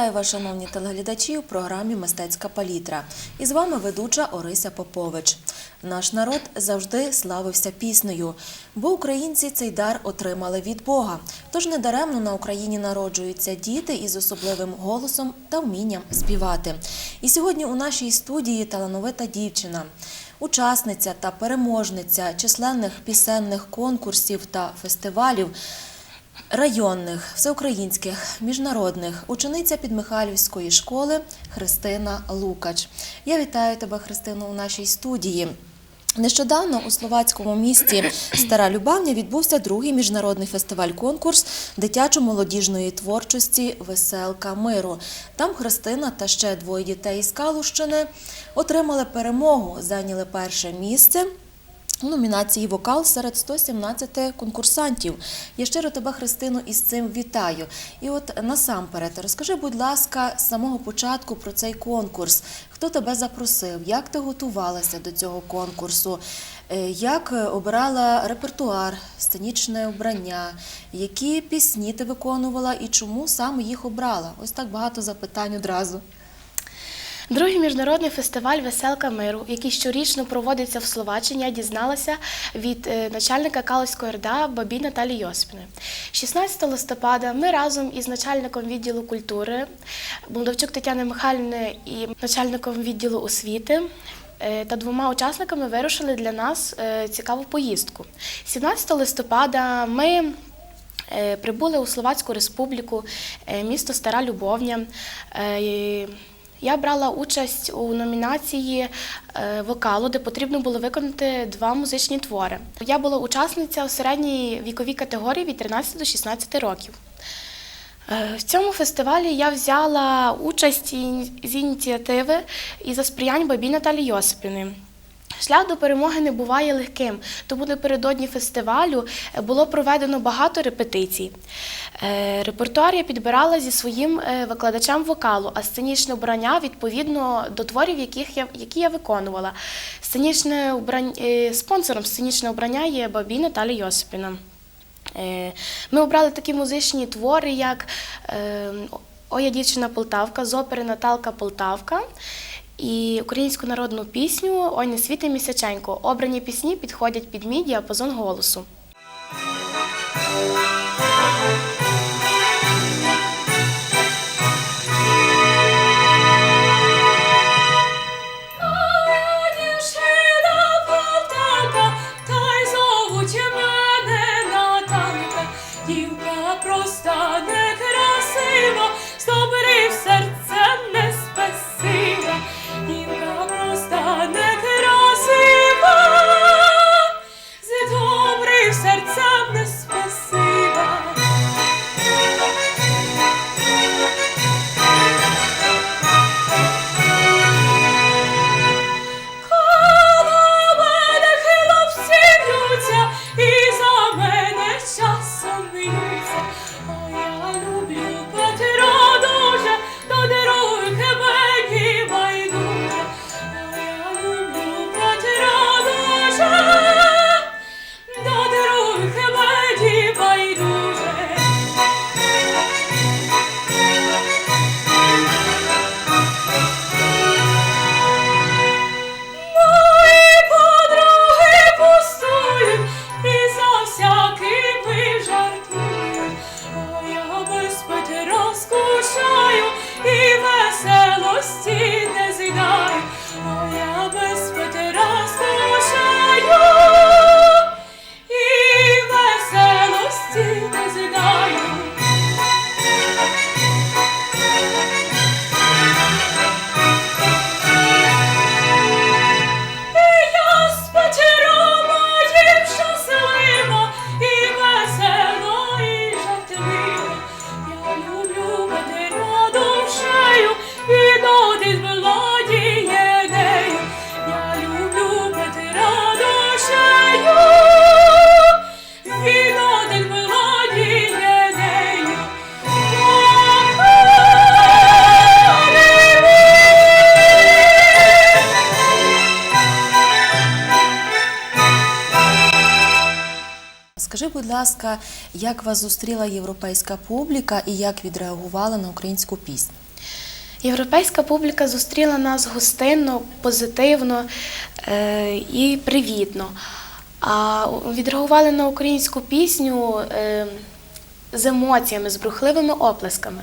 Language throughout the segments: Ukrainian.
Вітаю вас, шановні телеглядачі, у програмі Мистецька палітра. І з вами ведуча Орися Попович. Наш народ завжди славився піснею, бо українці цей дар отримали від Бога. Тож недаремно на Україні народжуються діти із особливим голосом та вмінням співати. І сьогодні у нашій студії талановита дівчина. Учасниця та переможниця численних пісенних конкурсів та фестивалів, районних, всеукраїнських, міжнародних, учениця Підмихайлівської школи Христина Лукач. Я вітаю тебе, Христино, у нашій студії. Нещодавно у словацькому місті Стара Любавня відбувся другий міжнародний фестиваль-конкурс дитячо-молодіжної творчості Веселка миру. Там Христина та ще двоє дітей із Калущини отримали перемогу, зайняли перше місце. Номінації Вокал серед 117 конкурсантів. Я щиро тебе, Христину, із цим вітаю. І от насамперед, розкажи, будь ласка, з самого початку про цей конкурс. Хто тебе запросив? Як ти готувалася до цього конкурсу? Е, Як е, обирала репертуар, сценічне обрання? Які пісні ти виконувала і чому саме їх обрала? Ось так багато запитань одразу. Другий міжнародний фестиваль Веселка миру, який щорічно проводиться в Словаччині, я дізналася від е, начальника Калузької РДА Бабі Наталі Йоспіної. 16 листопада ми разом із начальником відділу культури Молдавчук Тетяни Михайлівни і начальником відділу освіти. е, Та двома учасниками вирушили для нас е, цікаву поїздку. 17 листопада ми Прибули у Словацьку Республіку, місто Стара Любовня. Я брала участь у номінації е, вокалу, де потрібно було виконати два музичні твори. Я була учасниця у середній віковій категорії від 13 до 16 років. Е, В цьому фестивалі я взяла участь з ініціативи і за сприянь бабі Наталі Йосипівни. Шлях до перемоги не буває легким, тому напередодні фестивалю е, було проведено багато репетицій. Е, Репертуар я підбирала зі своїм е, викладачем вокалу, а сценічне обрання відповідно до творів, яких я, які я виконувала. Сценічне обрання, е, спонсором сценічного обрання є бабі Наталі Йосипіна. Ми обрали такі музичні твори, як е, Оя дівчина Полтавка з опери Наталка Полтавка і українську народну пісню Ой не світи місяченько. Обрані пісні підходять під мій діапазон голосу. радості не зійдай, моя безпека. Ласка, як вас зустріла європейська публіка і як відреагувала на українську пісню? Європейська публіка зустріла нас гостинно, позитивно е, і привітно. А відреагували на українську пісню е, з емоціями, з брухливими оплесками.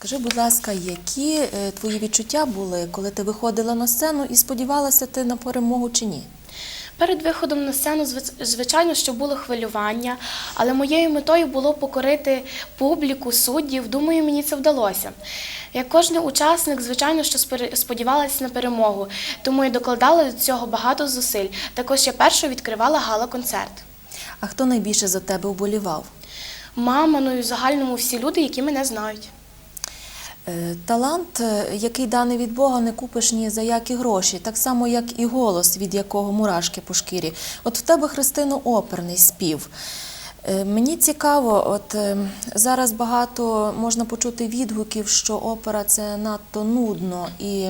Скажи, будь ласка, які е, твої відчуття були, коли ти виходила на сцену і сподівалася ти на перемогу чи ні? Перед виходом на сцену, звичайно, що було хвилювання, але моєю метою було покорити публіку, суддів. Думаю, мені це вдалося. Як кожен учасник, звичайно, що сподівалася на перемогу, тому я докладала до цього багато зусиль. Також я першою відкривала гала-концерт. А хто найбільше за тебе вболівав? Мама, ну і в загальному всі люди, які мене знають. Е, Талант, е, який даний від Бога, не купиш ні за які гроші, так само, як і голос, від якого мурашки по шкірі. От в тебе, Христино, оперний спів. Е, Мені цікаво, от зараз багато можна почути відгуків, що опера це надто нудно і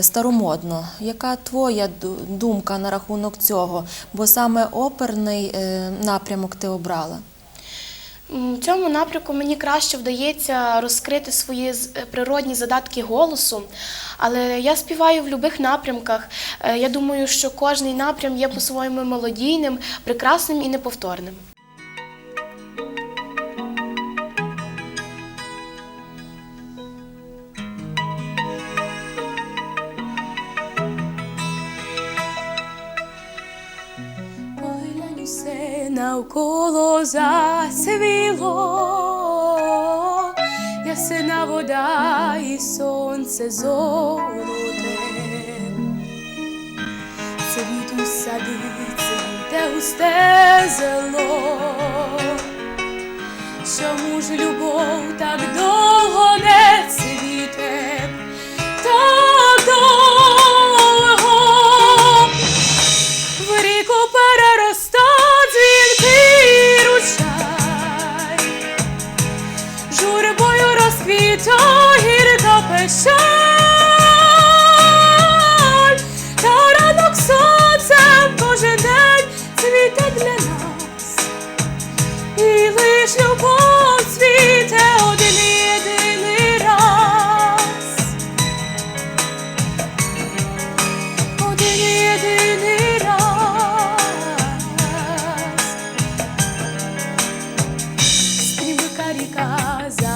старомодно. Яка твоя думка на рахунок цього? Бо саме оперний напрямок ти обрала? В цьому напрямку мені краще вдається розкрити свої е, природні задатки голосу, але я співаю в будь-яких напрямках. Е, Я думаю, що кожний напрям є по-своєму мелодійним, прекрасним і неповторним. Навколо засвіло, ясна вода і сонце золоте. Світу у сади цвіте густе зело. Чому ж любов так довго не lugar casa.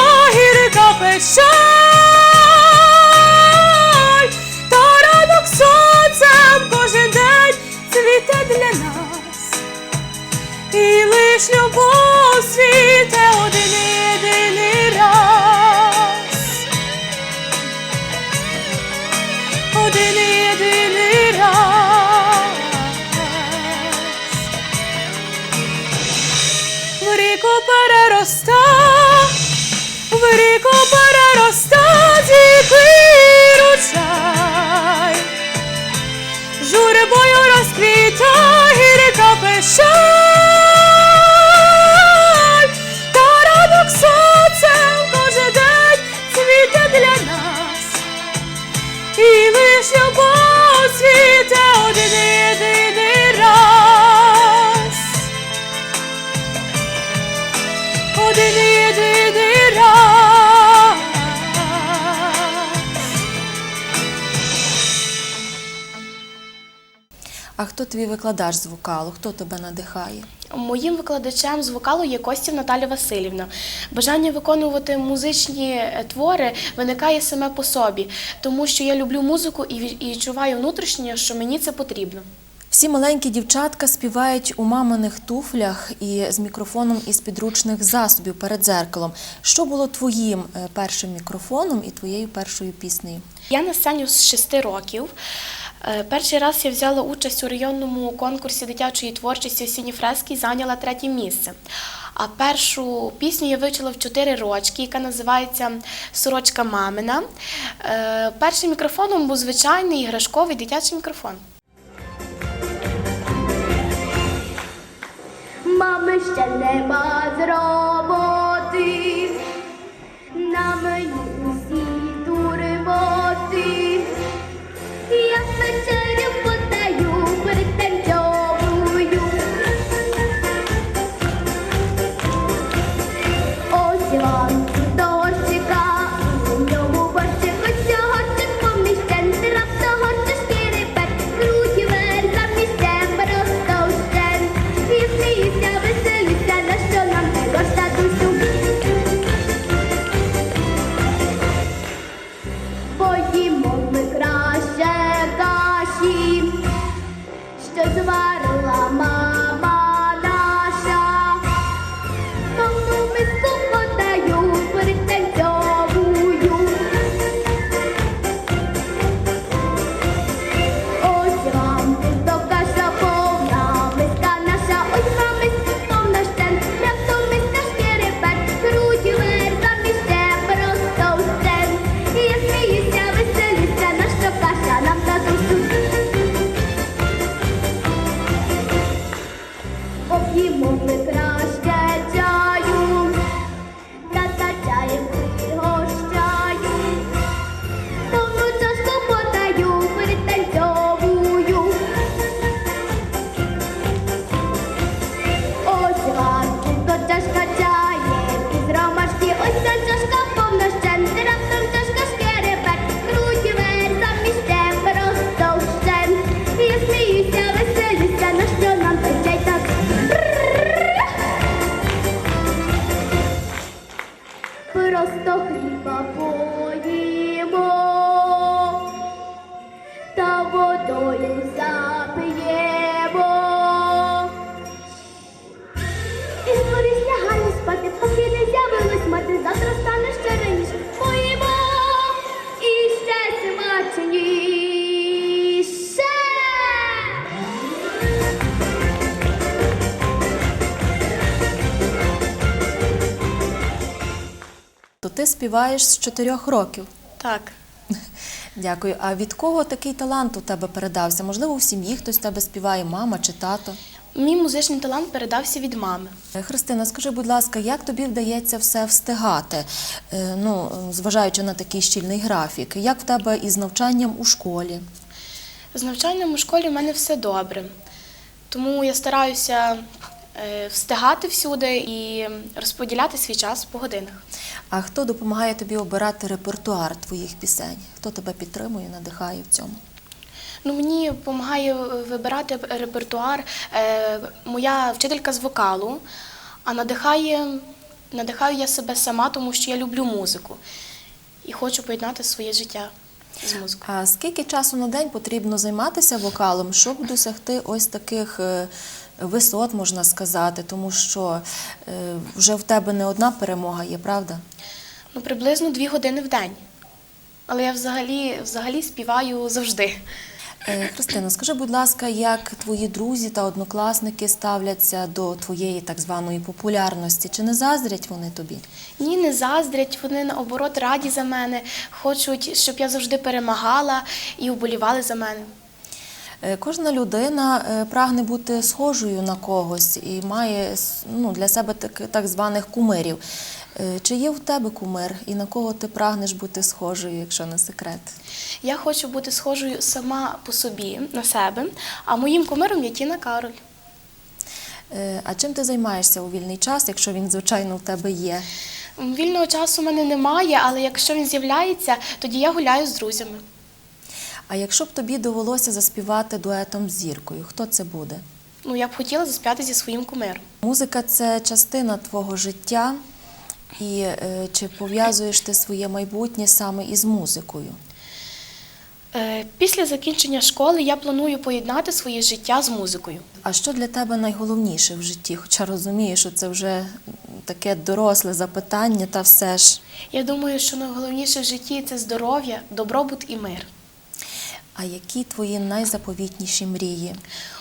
মাহির গবেষণা журбою розквіта гірка печаль, Хто твій викладач з вокалу? Хто тебе надихає? Моїм викладачем з вокалу є Костів Наталя Васильівна. Бажання виконувати музичні е, твори виникає саме по собі, тому що я люблю музику і ві- і відчуваю внутрішньо, що мені це потрібно. Всі маленькі дівчатка співають у маминих туфлях і з мікрофоном із підручних засобів перед дзеркалом. Що було твоїм е, першим мікрофоном і твоєю першою піснею? Я на сцені з 6 років. Е, Перший раз я взяла участь у районному конкурсі дитячої творчості осінні фрески і зайняла третє місце. А першу пісню я вивчила в 4 рочки, яка називається Сорочка мамина. Е, Першим мікрофоном був звичайний іграшковий дитячий мікрофон. Мами ще нема з роботи, на мені співаєш з чотирьох років. Так. Дякую. А від кого такий талант у тебе передався? Можливо, в сім'ї хтось в тебе співає, мама чи тато? Мій музичний талант передався від мами. Е, Христина, скажи, будь ласка, як тобі вдається все встигати? Е, Ну, зважаючи на такий щільний графік, як в тебе із навчанням у школі? З навчанням у школі в мене все добре. Тому я стараюся е, встигати всюди і розподіляти свій час по годинах. А хто допомагає тобі обирати репертуар твоїх пісень? Хто тебе підтримує, надихає в цьому? Ну, мені допомагає вибирати репертуар е, моя вчителька з вокалу, а надихає, надихаю я себе сама, тому що я люблю музику і хочу поєднати своє життя з музикою. А скільки часу на день потрібно займатися вокалом, щоб досягти ось таких е, висот, можна сказати, тому що е, вже в тебе не одна перемога є, правда? Ну, приблизно дві години в день. Але я взагалі, взагалі співаю завжди. Е, Христина, скажи, будь ласка, як твої друзі та однокласники ставляться до твоєї так званої популярності? Чи не заздрять вони тобі? Ні, не заздрять, вони наоборот раді за мене, хочуть, щоб я завжди перемагала і вболівали за мене. Е, Кожна людина е, прагне бути схожою на когось і має ну, для себе так, так званих кумирів. Е, Чи є в тебе кумир і на кого ти прагнеш бути схожою, якщо не секрет? Я хочу бути схожою сама по собі на себе, а моїм кумиром є Тіна Кароль. А чим ти займаєшся у вільний час, якщо він, звичайно, в тебе є? Вільного часу в мене немає, але якщо він з'являється, тоді я гуляю з друзями. А якщо б тобі довелося заспівати дуетом з зіркою, хто це буде? Ну, я б хотіла заспяти зі своїм кумиром. Музика це частина твого життя, і е, чи пов'язуєш ти своє майбутнє саме із музикою? Е, Після закінчення школи я планую поєднати своє життя з музикою. А що для тебе найголовніше в житті? Хоча розумію, що це вже таке доросле запитання, та все ж. Я думаю, що найголовніше в житті це здоров'я, добробут і мир. А які твої найзаповітніші мрії?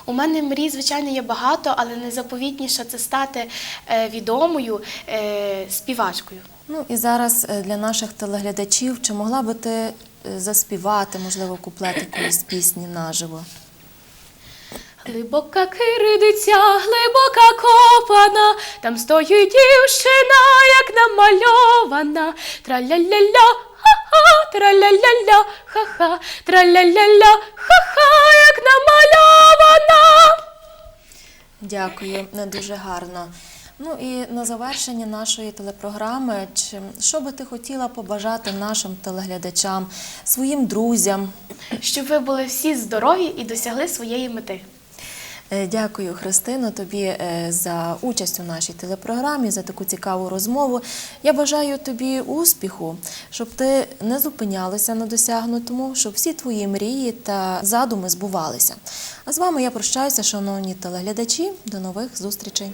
У мене мрій, звичайно, є багато, але найзаповітніше це стати е, відомою е, співачкою. Ну і зараз е, для наших телеглядачів, чи могла би ти заспівати, можливо, куплет якоїсь пісні наживо? Глибока киридиця, глибока копана, там стоїть дівчина, як намальована. Траля-ля-ля, траля-ля-ля, ха-ха, траля-ля-ля, ха-ха, як намальована. Дякую, не дуже гарно. Ну і на завершення нашої телепрограми, чи що би ти хотіла побажати нашим телеглядачам, своїм друзям? Щоб ви були всі здорові і досягли своєї мети. Е, Дякую, Христино, тобі е, за участь у нашій телепрограмі, за таку цікаву розмову. Я бажаю тобі успіху, щоб ти не зупинялася на досягнутому, щоб всі твої мрії та задуми збувалися. А з вами я прощаюся, шановні телеглядачі. До нових зустрічей.